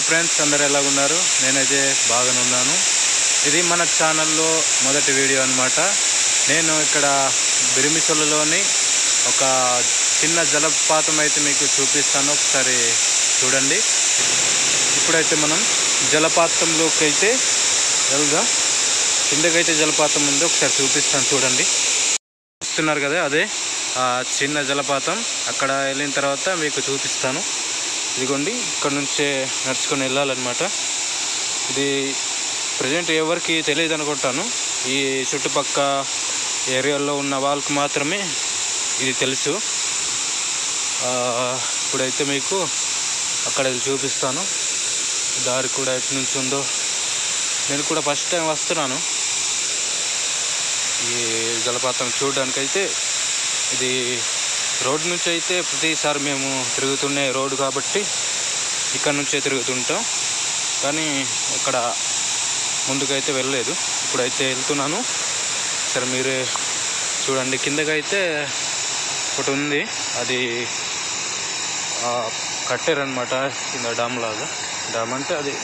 Friends అందరు ఎలాగున్నారు? నేనైతే బాగానే ఉన్నాను. ఇది మన ఛానల్లో మొదటి వీడియో అనమాట నేను ఇక్కడ బిరిమిసొలలోని ఒక చిన్న జలపాతం అయితే మీకు చూపిస్తాను. ఒకసారి చూడండి. ఇప్పుడైతే మనం జలపాతంలోకి అయితే వెళ్దాం. కిందకైతే జలపాతం ఉంది. ఒకసారి చూపిస్తాను చూడండి. చూస్తున్నారు కదా అదే చిన్న జలపాతం. అక్కడ వెళ్ళిన తర్వాత మీకు చూపిస్తాను. ఇదిగోండి ఇక్కడ నుంచే నడుచుకొని వెళ్ళాలన్నమాట. ఇది ప్రజెంట్ ఎవరికి తెలియదు అనుకుంటాను ఈ చుట్టుపక్క ఏరియాలో ఉన్న వాళ్ళకి మాత్రమే ఇది తెలుసు. ఇప్పుడైతే మీకు అక్కడ చూపిస్తాను. దారి కూడా ఎటు నుంచి ఉందో నేను కూడా ఫస్ట్ టైం వస్తున్నాను. ఈ జలపాతం చూడడానికైతే ఇది రోడ్ నుంచి అయితే ప్రతిసారి మేము తిరుగుతుండే రోడ్డు కాబట్టి ఇక్కడ నుంచే తిరుగుతుంటాం. కానీ ఇక్కడ ముందుకైతే వెళ్ళలేదు. ఇప్పుడైతే వెళ్తున్నాను. సరే మీరే చూడండి. కిందకైతే ఒకటి ఉంది. అది కట్టారనమాట కింద డామ్ లాగా. డామ్ అంటే అది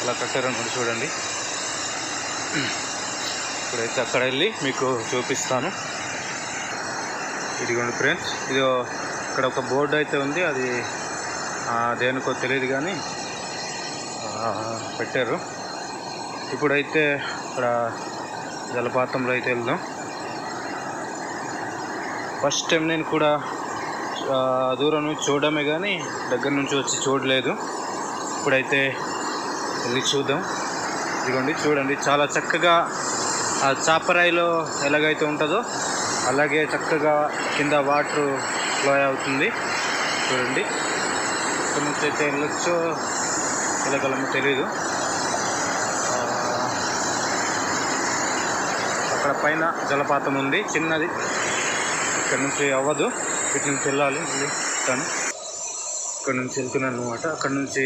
అలా కట్టారనమాట చూడండి. ఇప్పుడైతే అక్కడ వెళ్ళి మీకు చూపిస్తాను. ఇదిగోండి ఫ్రెండ్స్ ఇది ఇక్కడ ఒక బోర్డు అయితే ఉంది అది దేనికో తెలియదు కానీ పెట్టారు. ఇప్పుడైతే ఇక్కడ జలపాతంలో అయితే వెళ్దాం. ఫస్ట్ టైం నేను కూడా దూరం నుంచి చూడడమే కానీ దగ్గర నుంచి వచ్చి చూడలేదు. ఇప్పుడైతే వెళ్ళి చూద్దాం. ఇదిగోండి చూడండి చాలా చక్కగా ఆ చాపరాయిలో ఎలాగైతే ఉంటుందో అలాగే చక్కగా కింద వాటర్ ఫ్లో అవుతుంది. చూడండి. ఇక్కడ నుంచి అయితే వెళ్ళొచ్చో వెళ్ళగలమో తెలీదు అక్కడ పైన జలపాతం ఉంది. చిన్నది. ఇక్కడ నుంచి అవ్వదు. ఇటు నుంచి వెళ్ళాలి. మళ్ళీ తను. ఇక్కడ నుంచి వెళ్తున్నాను అనమాట అక్కడ నుంచి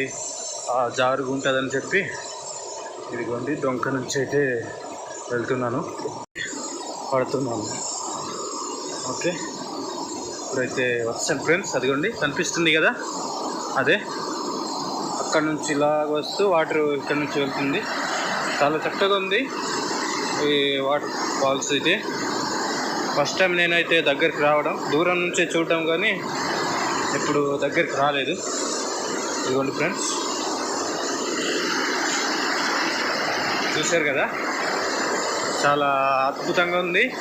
ఆ జారుగు ఉంటుందని చెప్పి ఇదిగోండి. డొంక నుంచి అయితే వెళ్తున్నాను. పడుతున్నాను. ఓకే. ఇప్పుడైతే వచ్చాను ఫ్రెండ్స్ అదిగోండి. కనిపిస్తుంది కదా? అదే. అక్కడ నుంచి ఇలాగ వస్తూ వాటర్ ఇక్కడ నుంచి వెళ్తుంది. చాలా చక్కగా ఉంది ఈ వాటర్ ఫాల్స్ అయితే. ఫస్ట్ టైం నేనైతే దగ్గరికి రావడం. దూరం నుంచే చూడడం కానీ ఇప్పుడు దగ్గరికి రాలేదు. ఇదిగోండి ఫ్రెండ్స్. చూశారు కదా? చాలా అద్భుతంగా ఉంది.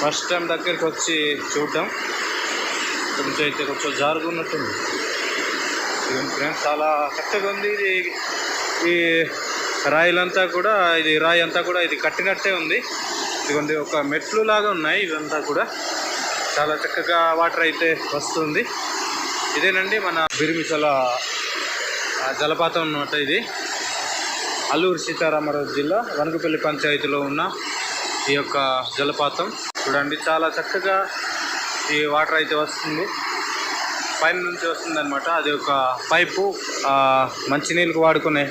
ఫస్ట్ స్టాండ్ దగ్గరికి వచ్చి చూడటం కొంచెం అయితే కొంచెం జారుగున్నట్టుంది ఫ్రెండ్స్ చాలా చక్కగా ఉంది ఇది. ఈ రాయిలంతా కూడా ఇది రాయి అంతా కూడా ఇది కట్టినట్టే ఉంది. ఇదిగోండి ఒక మెట్లు లాగా ఉన్నాయి ఇదంతా కూడా. చాలా చక్కగా వాటర్ అయితే వస్తుంది. ఇదేనండి మన బిరిమిసల జలపాతం అన్నమాట ఇది. అల్లూరు సీతారామరాజు జిల్లా వనకపల్లి పంచాయతీలో ఉన్న ఈ యొక్క జలపాతం. చూడండి చాలా చక్కగా ఈ వాటర్ అయితే వస్తుంది. పైన నుంచి వస్తుంది అది ఒక పైపు ఆ, మంచినీళ్ళకి వాడుకునే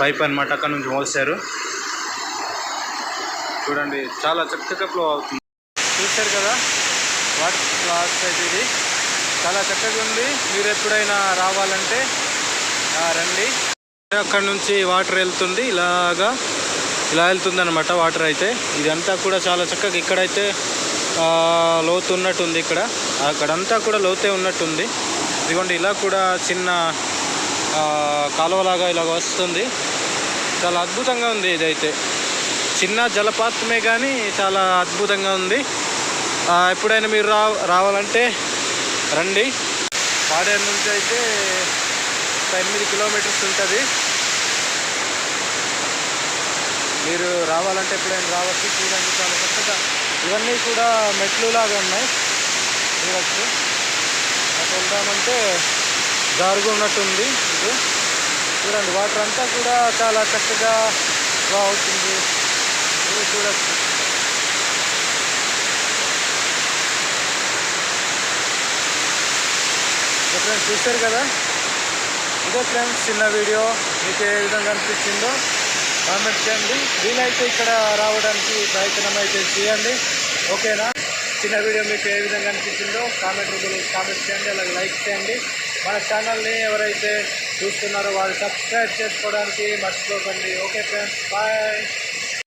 పైప్ అనమాట అక్కడ నుంచి మోసారు. చూడండి చాలా చక్కగా ఫ్లో అవుతుంది. చూశారు కదా? వాటర్ ఫ్లాస్ అయితే ఇది చాలా చక్కగా ఉంది. మీరు ఎప్పుడైనా రావాలంటే రండి. అక్కడ నుంచి వాటర్ వెళ్తుంది ఇలాగా. ఇలా వెళ్తుందనమాట వాటర్ అయితే. ఇదంతా కూడా చాలా చక్కగా ఇక్కడైతే లోతు ఉన్నట్టుంది ఇక్కడ. అక్కడంతా కూడా లోతే ఉన్నట్టుంది. ఇదిగోండి ఇలా కూడా చిన్న కాలువలాగా ఇలా వస్తుంది. చాలా అద్భుతంగా ఉంది ఇదైతే. చిన్న జలపాతమే కానీ చాలా అద్భుతంగా ఉంది. ఎప్పుడైనా మీరు రా రావాలంటే రండి. పాడేరు నుంచి అయితే ఒక ఎనిమిది కిలోమీటర్స్ ఉంటుంది. మీరు రావాలంటే ఎప్పుడైనా రావచ్చు చూడండి చాలా చక్కగా. ఇవన్నీ కూడా మెట్లు లాగా ఉన్నాయి. చూడచ్చు. అటు వెళ్దామంటే జారుగు ఉన్నట్టుంది ఇది. చూడండి వాటర్ అంతా కూడా చాలా చక్కగా బాగుతుంది అవుతుంది. ఇది చూడచ్చు. ఫ్రెండ్స్ చూశారు కదా? ఇదే ఫ్రెండ్స్ చిన్న వీడియో. మీకు ఏ విధంగా అనిపించిందో కామెంట్ చేయండి. వీలైతే ఇక్కడ రావడానికి ప్రయత్నం అయితే చేయండి. ఓకేనా? చిన్న వీడియో మీకు ఏ విధంగా అనిపించిందో కామెంట్ కామెంట్ చేయండి అలాగే లైక్ చేయండి. మన ఛానల్ని ఎవరైతే చూస్తున్నారో వాళ్ళు సబ్స్క్రైబ్ చేసుకోవడానికి మర్చిపోకండి. Okay friends bye.